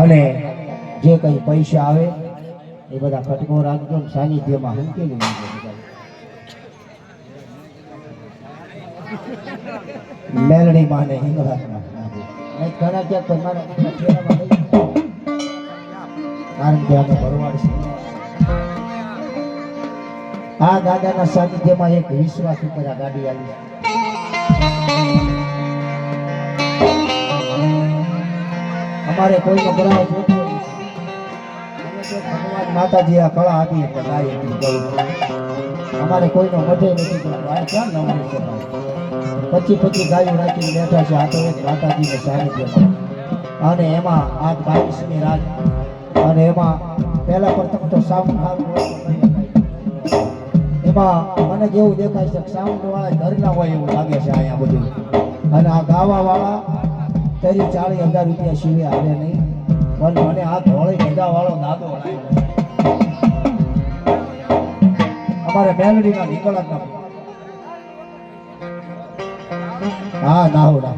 અને જે કંઈ પૈસા આવે, એ બધા કટકો રાખજો સાનિધ્યમાં હંકી. મેલડી માને હિંગળાજમાં નાખો. ઘણા ક્યાંક તો મારા ફેરામાં લઈ જાય. કારણ કે અમે ભરવાડ છે આ દાદાના સાનિધ્યમાં એક વિશ્વાસ ઉપર આ ગાડી આવી અમારે કોઈનો ગ્રહ જોતો નથી. અમે તો ભગવાન માતાજી આ કળા આપી એટલે એટલી અમારે કોઈનો મઢે નથી ગાય ક્યાં નવરી છે? પછી પચી ગાયો રાખીને બેઠા છે. આ તો એક માતાજીને સાનિધ્યમાં અને એમાં આજ બાવીસમી રાત અને એમાં પહેલા પ્રથમ તો સાઉન્ડ નહીં એમાં મને જેવું દેખાય છે સાઉન્ડ વાળા ઘરના હોય એવું લાગે છે અહીંયા બધું. અને આ ગાવા વાળા તેરી ચાલીસ હજાર રૂપિયા સિવાય આવે નહીં. પણ મને આ ધોળી ગધા વાળો દાદો અમારે મેલડીના નીકળતના હા, નાવડા.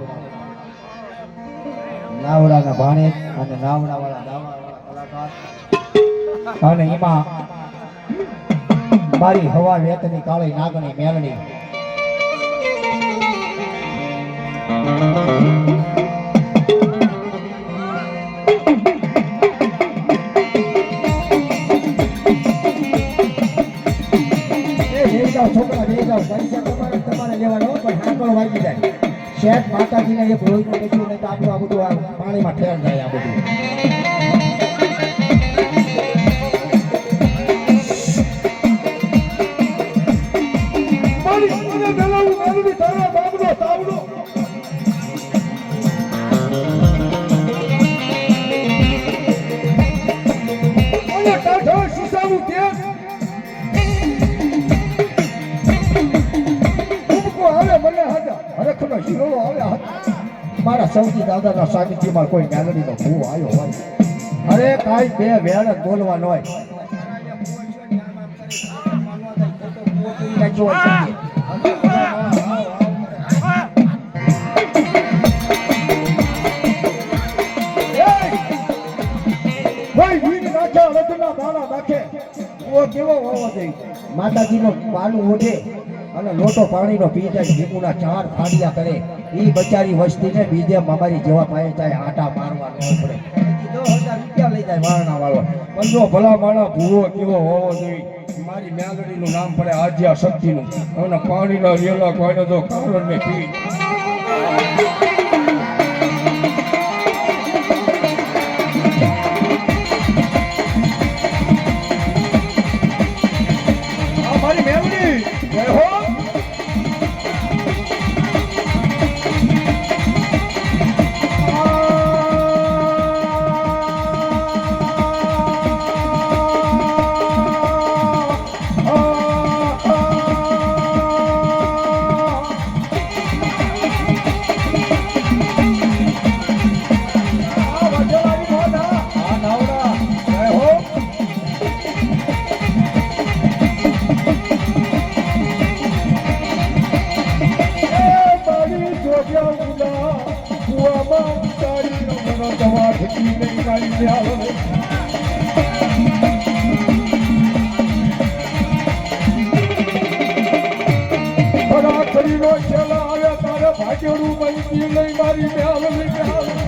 નાવડાના ભાણે અને નાવડા વાળા દાવા અને એમાં મારી હવા વેતની કાળી નાગણી મેલડી. માતાજીને એક રોજનું કશું નહીં તો આ બધું પાણીમાં ઠેર જાય આ બધું. મારા સૌથી દાદાના સાનિધ્યમાં કોઈ મેલડીનો ભૂ આવ્યો હોય. અરે કાંઈ બે વેળ જ બોલવા હોય. માતાજી નો પાનું ઓઢે અને લોટો પાણીનો પી જાય ભીમુના ચાર ફાડિયા કરે. ઈ બચારી વસ્તીને બીજે અમારી જેવા પાસે થાય આટા મારવા ન પડે રૂપિયા લઈ જાય પણ જો ભલા માણા ભૂવો કેવો હોવો જોઈએ. મારી મેલડીનું નામ પડે આદ્યા શક્તિનું અને પાણીના વેલા કોઈને તો કારણ ને પી. આવ્યા તારે ભાગ્યનું માહિતી લઈ મારી મેળ લઈ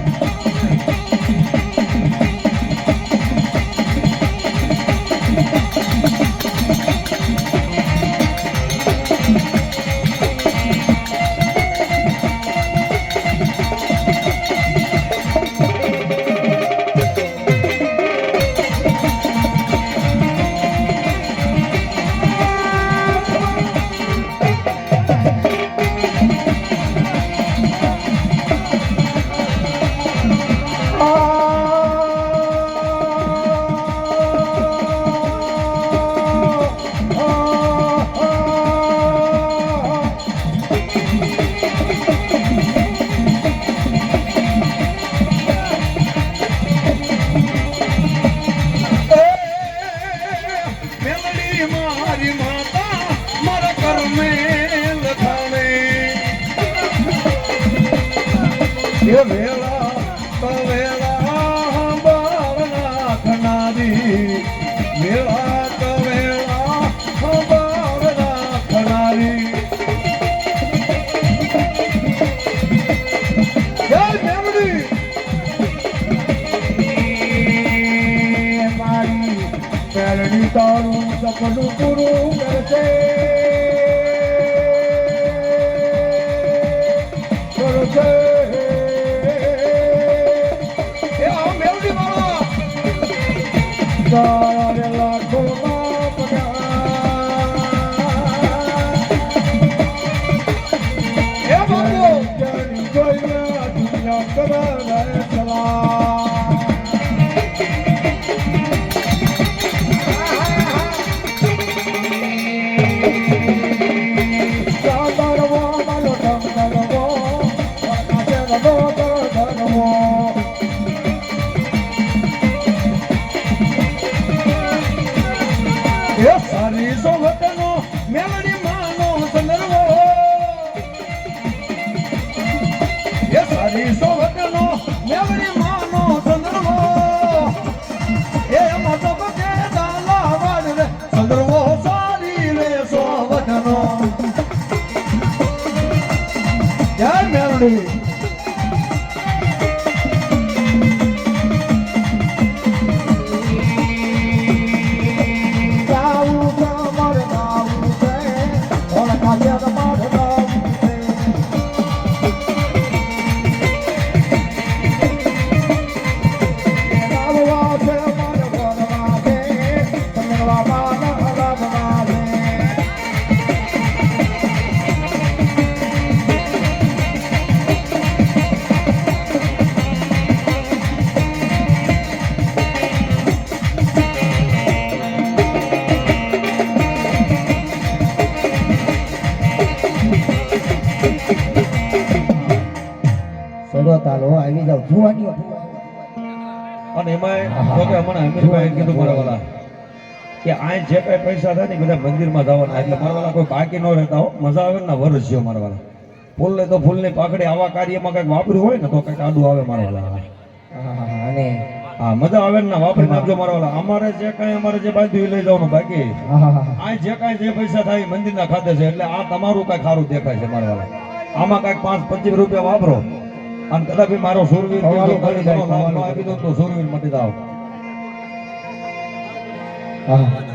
એ વેળા સોવટનો જય મેલડી. તાલો આવી જાવ જુવાનીઓ અને કે હમણાં અમીરભાઈ કીધું મારા વાલા કે આ જે કઈ પૈસા થાય ને બધા મંદિરમાં જવાના. એટલે મારા વાલા કોઈ બાકી ન રહેતા હો. મજા આવે ને વરસ છે મારા વાલા ફૂલ ને તો ફૂલની પાકડી આવા કાર્યમાં કંઈક વાપર્યું હોય ને તો કંઈક આડું આવે મારા વાલા અને હા મજા આવે ને વાપરી નાખજો મારા વાલા અમારે જે કાંઈ અમારે જે એ લઈ જવાનું બાકી. આ જે કાંઈ જે પૈસા થાય મંદિરના ખાતે છે. એટલે આ તમારું કાંઈ ખારું દેખાય છે મારા વાલા આમાં કંઈક પાંચ પચીસ રૂપિયા વાપરો. અને કદાચ મારો સુરવીર આપી દો તો સુરવીર મટી જાવ હા.